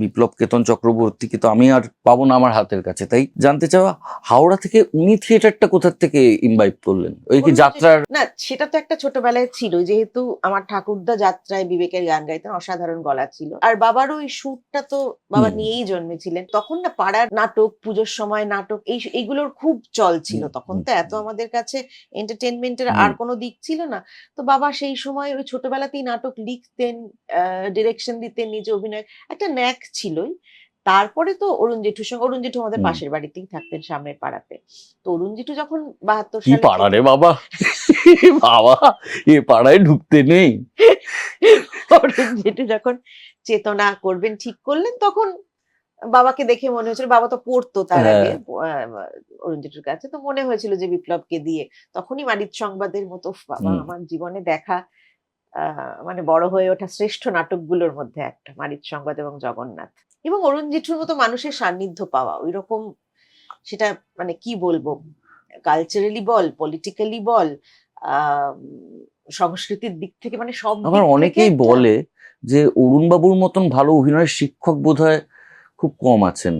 বিপ্লব কেতন চক্রবর্তীকে তো আমি আর পাবো না আমার হাতের কাছে। তাই জানতে চাওয়া হাওড়া থেকে উনি থিয়েটারটা কোথা থেকে ইনভাইট করলেন? ওই কি যাত্রার না সেটা তো একটা ছোটবেলায় ছিল যেহেতু আমার ঠাকুরদা যাত্রায় বিবেকের গান গাইতেন অসাধারণ গলা ছিল। আর বাবার ওই সুরটা তো বাবা নিয়েই জন্মেছিলেন। তখন না পাড়ার নাটক পুজোর সময় নাটক এই এইগুলোর খুব চল ছিল। তখন তো এত আমাদের কাছে এন্টারটেনমেন্টের আর কোনো দিক ছিল না। তো বাবা সেই সময় ওই ছোটবেলাতেই নাটক লিখতেন ডিরেকশন দিতেন নিজে অভিনয়। একটা ন্যাক ছিলই। তারপরে তো অরুণ জেঠুর সঙ্গে অরুণ জেঠু আমাদের পাশের বাড়িতেই থাকতেন সামনের পাড়াতে। তো অরুণ জেঠু যখন বাহাত্তর কি সালে পাড়া রে বাবা? বাবা এ পাড়ায় ঢুকতে নেই। অরুণ জেঠু যখন চেতনা করবেন ঠিক করলেন তখন বাবাকে দেখে মনে হয়েছিল বাবা তো পড়তো তার হ্যাঁ। আগে অরুণ জেঠুর কাছে তো মনে হয়েছিল যে বিপ্লবকে দিয়ে। তখনই মারিত সংবাদের মতো বাবা আমার জীবনে দেখা মানে বড় হয়ে ওঠা শ্রেষ্ঠ নাটকগুলোর মধ্যে একটা মারিত সংবাদ এবং জগন্নাথ। এবং অরুণ জেঠুর মতো মানুষের সান্নিধ্য পাওয়া ওই রকম সেটা মানে কি বলব? কালচারালি বল পলিটিক্যালি বল আহ সংস্কৃতির দিক থেকে মানে সব আমার অনেকেই বলে যে অরুণ বাবুর মতন ভালো অভিনয়ের শিক্ষক বোধহয় খুব কম আছেন।